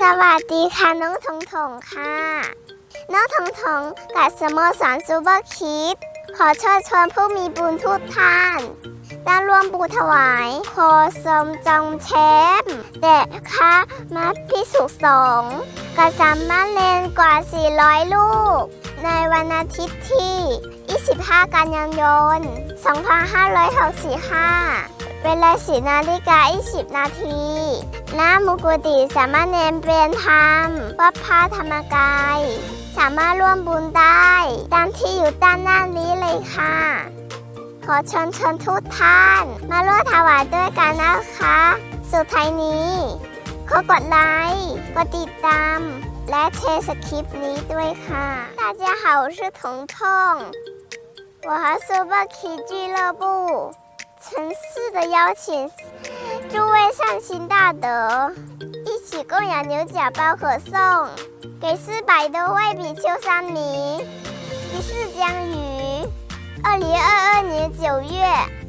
สวัสดีค่ะน้องทงทงค่ะ น้องทงทงกับสโมสรซูเปอร์คิดขอเชิญชวนผู้มีบุญทุกท่านได้ร่วมบูถวายโคสมจงเชฟเด็กค่ะมาพิสุสงกับสามารถเลนกว่า 400 ลูก ในวันอาทิตย์ที่ 25 กันยายน 2565 เวลา4นาฬิกา 20 นาที หน้ามุกุติสามารถเนมเปลี่ยนธรรมวัดพระธรรมกาย สามารถร่วมบุญได้ ตามที่อยู่ด้านหน้านี้เลยค่ะ ขอเชิญชวนทุกท่าน มาร่วมถวายด้วยกันนะคะ สุดท้ายนี้ ขอกดไลค์ กดติดตาม และแชร์สคริปต์นี้ด้วยค่ะ大家好我是彤彤我和 Super Kid 俱乐部诚挚 的邀请诸位善心大德一起供养牛角包可送给四百多位比丘三名仪式将于二零二二年九月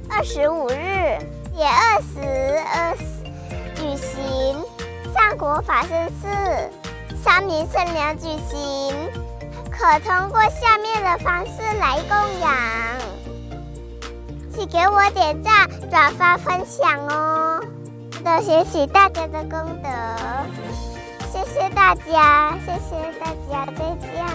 二十五日也二十二举行上国法身寺三明圣良举行，可通过下面的方式来供，给我点赞、转发、分享哦，得学习大家的功德，谢谢大家，谢谢大家，再见。